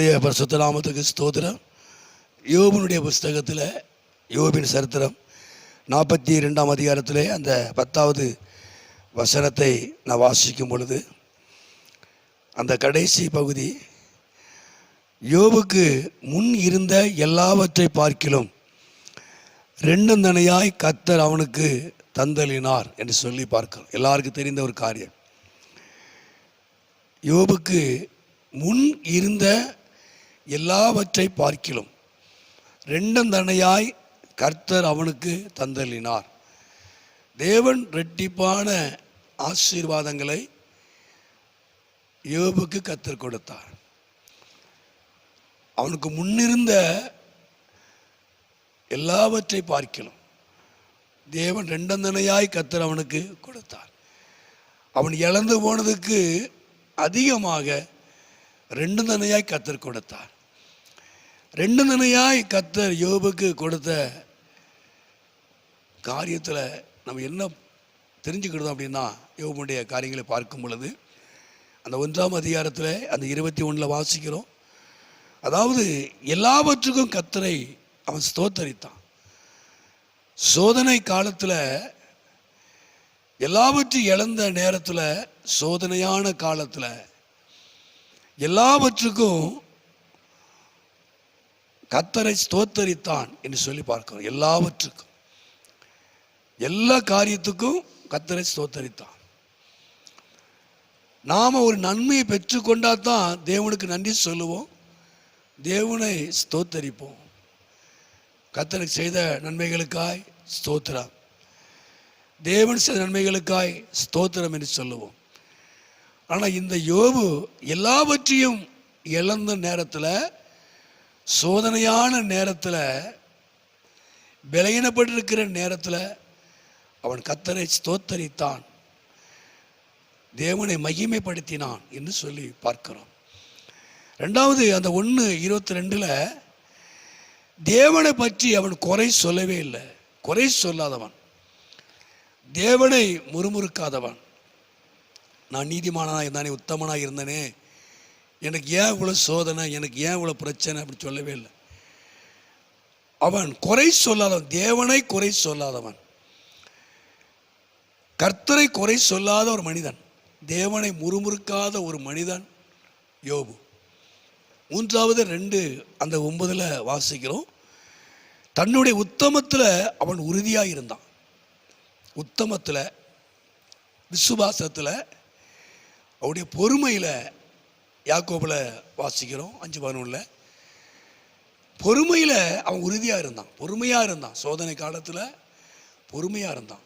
கர்த்தருடைய பரிசுத்த நாமத்துக்கு ஸ்தோத்திரம். யோபனுடைய புஸ்தகத்தில் யோபின் சரித்திரம் நாற்பத்தி ரெண்டாம் அதிகாரத்தில் அந்த பத்தாவது வசனத்தை நான் வாசிக்கும் பொழுது அந்த கடைசி பகுதி யோபுக்கு முன் இருந்த எல்லாவற்றை பார்க்கிலும் ரெண்டும் தனியாய் கத்தர் அவனுக்கு தந்தலினார் என்று சொல்லி பார்க்கிறோம். எல்லாருக்கும் தெரிந்த ஒரு காரியம். யோபுக்கு முன் இருந்த எல்லாவற்றை பார்க்கிலும் ரெண்டும் தனையாய் கர்த்தர் அவனுக்கு தந்தளினார் தேவன் ரெட்டிப்பான ஆசீர்வாதங்களை யோபுக்கு கத்தர் கொடுத்தார். அவனுக்கு முன்னிருந்த எல்லாவற்றை பார்க்கணும் தேவன் ரெண்டந்தனையாய் கத்தர் அவனுக்கு கொடுத்தார். அவன் இழந்து போனதுக்கு அதிகமாக ரெண்டு நனையாய் கத்தர் கொடுத்தார். ரெண்டு நனையாய் கத்தர் யோபுக்கு கொடுத்த காரியத்தில் நம்ம என்ன தெரிஞ்சுக்கிட்டோம் அப்படின்னா யோபுடைய காரியங்களை பார்க்கும் பொழுது அந்த ஒன்றாம் அதிகாரத்தில் அந்த இருபத்தி ஒன்றில் வாசிக்கிறோம். அதாவது எல்லாவற்றுக்கும் கத்தரை அவன் ஸ்தோத்தரித்தான். சோதனை காலத்தில் எல்லாவற்றையும் இழந்த நேரத்தில் சோதனையான காலத்தில் எல்லாவற்றுக்கும் கத்தரை ஸ்தோத்தரித்தான் என்று சொல்லி பார்க்கிறோம். எல்லாவற்றுக்கும். எல்லா காரியத்துக்கும் கத்தரை ஸ்தோத்தரித்தான். நாம் ஒரு நன்மையை பெற்றுக்கொண்டா தான் தேவனுக்கு நன்றி சொல்லுவோம். தேவனை ஸ்தோத்தரிப்போம். கத்தனுக்கு செய்த நன்மைகளுக்காய் ஸ்தோத்திரம். தேவன் செய்த நன்மைகளுக்காய் ஸ்தோத்திரம் என்று சொல்லுவோம். ஆனால் இந்த யோபு எல்லாவற்றையும் இழந்த நேரத்தில் சோதனையான நேரத்தில் விலையினப்பட்டிருக்கிற நேரத்தில் அவன் கத்தரை ஸ்தோத்தரித்தான். தேவனை மகிமைப்படுத்தினான் என்று சொல்லி பார்க்கிறோம். ரெண்டாவது அந்த ஒன்று இருபத்தி ரெண்டில் தேவனை பற்றி அவன் குறை சொல்லவே இல்லை. குறை சொல்லாதவன். தேவனை முறுமுறுக்காதவன். நான் நீதிமானாக இருந்தானே உத்தமனாக இருந்தனே. எனக்கு ஏன் இவ்வளோ சோதனை எனக்கு ஏன் இவ்வளோ பிரச்சனை அப்படி சொல்லவே இல்லை. அவன் குறை சொல்லாதவன் தேவனை குறை சொல்லாதவன். கர்த்தரை குறை சொல்லாத ஒரு மனிதன் தேவனை முறுமுறுக்காத ஒரு மனிதன் யோபு. மூன்றாவது ரெண்டு அந்த ஒன்பதில் வாசிக்கிறோம். தன்னுடைய உத்தமத்தில் அவன் உறுதியாக இருந்தான். உத்தமத்தில் விசுவாசத்தில் அவருடைய பொறுமையில் யாக்கோபில் வாசிக்கிறோம் அஞ்சு பதினொன்றில் பொறுமையில் அவன் உறுதியாக இருந்தான். பொறுமையாக இருந்தான். சோதனை காலத்தில் பொறுமையாக இருந்தான்.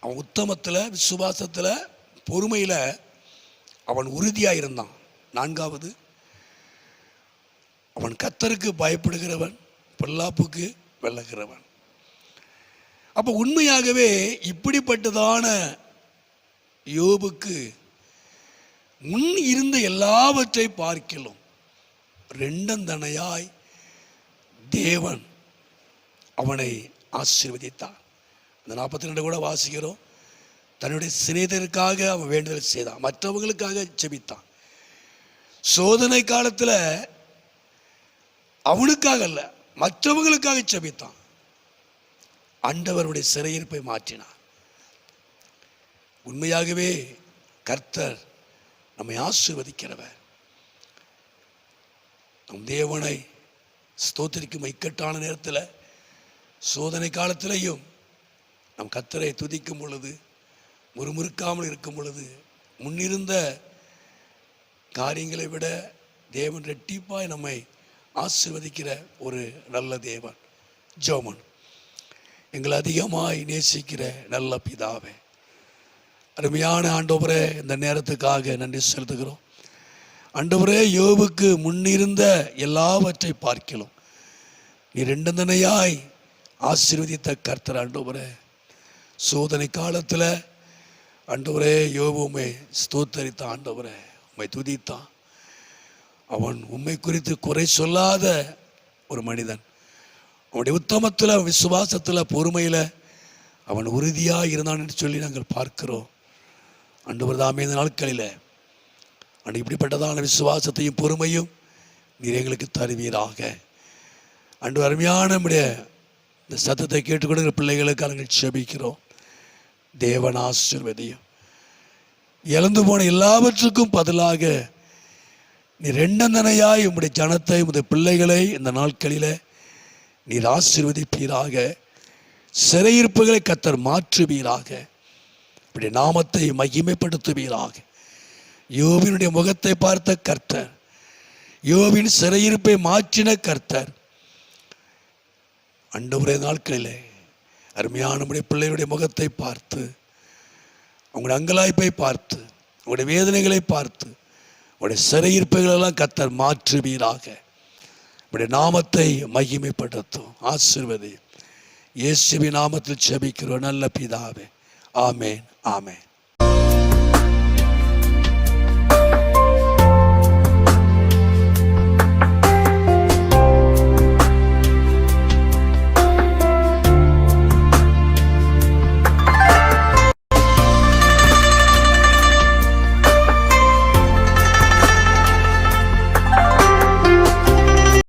அவன் உத்தமத்தில் விசுவாசத்தில் பொறுமையில் அவன் உறுதியாக இருந்தான். நான்காவது அவன் கத்தருக்கு பயப்படுகிறவன் பொல்லாப்புக்கு வெள்ளகிறவன் அப்போ உண்மையாகவே இப்படிப்பட்டதான யோபுக்கு முன் இருந்த எல்லாவற்றை பார்க்கலாம் ரெண்டந்தனையாய் தேவன் அவனை ஆசீர்வதித்தான் அந்த நாற்பத்தி ரெண்டு கூட வாசிக்கிறோம். தன்னுடைய சிநேதருக்காக அவன் வேண்டுதல் செய்தான். மற்றவங்களுக்காக செபித்தான் சோதனை காலத்தில் அவனுக்காக அல்ல மற்றவங்களுக்காக செபித்தான் ஆண்டவருடைய சிறையிருப்பை மாற்றினார். உண்மையாகவே கர்த்தர் நம்மை ஆசிர்வதிக்கிறவர். நம் தேவனை ஸ்தோத்திரிக்கும் இக்கட்டான நேரத்தில் சோதனை காலத்திலையும் நம் கர்த்தரை துதிக்கும் பொழுது முறுமுறுக்காமல் இருக்கும் பொழுது முன்னிருந்த காரியங்களை விட தேவன் ரெட்டிப்பாய் நம்மை ஆசீர்வதிக்கிற ஒரு நல்ல தேவன் ஜோமன். எங்களை அதிகமாய் நேசிக்கிற நல்ல பிதாவே. அருமையான ஆண்டவரே இந்த நேரத்துக்காக நன்றி செலுத்துகிறோம். ஆண்டவரே யோபுக்கு முன்னிருந்த எல்லாவற்றை பார்க்கலாம். நீ ரெண்டந்தனையாய் ஆசீர்வதித்த கர்த்தர் ஆண்டவரே. சோதனை காலத்தில் ஆண்டவரே யோபு உம்மை ஸ்தோத்தரித்த ஆண்டவரே உம்மை துதித்தான். அவன் உண்மை குறித்து குறை சொல்லாத ஒரு மனிதன். அவனுடைய உத்தமத்தில் விசுவாசத்தில் பொறுமையில் அவன் உறுதியாக இருந்தான் என்று சொல்லி நாங்கள் பார்க்கிறோம். அன்று தாமே இந்த நாட்களில் ஆனால் இப்படிப்பட்டதான விசுவாசத்தையும் பொறுமையும் நீர் எங்களுக்கு தருவீராக. அன்று அருமையான நம்முடைய இந்த சத்தத்தை கேட்டுக்கொடுக்கிற பிள்ளைகளுக்கு நாங்கள் செபிக்கிறோம் தேவன் இழந்து போன எல்லாவற்றுக்கும் பதிலாக நீ ரெண்டந்தனையாய் உம்முடைய ஜனத்தை உம்முடைய பிள்ளைகளை இந்த நாட்களில் நீர் ஆசீர்வதிப்பீராக. சிறையிருப்புகளை கத்தர் மாற்றுவீராக. இப்படி நாமத்தை மகிமைப்படுத்துவீராக. யோபினுடைய முகத்தை பார்த்த கர்த்தர் யோபின் சிறையிருப்பை மாற்றின கர்த்தர். அண்டவரே நாட்களிலே அருமையான நம்முடைய பிள்ளைகளுடைய முகத்தை பார்த்து அவங்களுடைய அங்கலாய்ப்பை பார்த்து உங்களுடைய வேதனைகளை பார்த்து உங்களுடைய சிறையிருப்புகளெல்லாம் கத்தர் மாற்றுவீராக. உடைய நாமத்தை மகிமைப்படுத்தும். ஆசிர்வதி இயேசுவி நாமத்தில் செபிக்கிறோம் நல்ல பிதாவே. ஆமேன். ஆமேன்.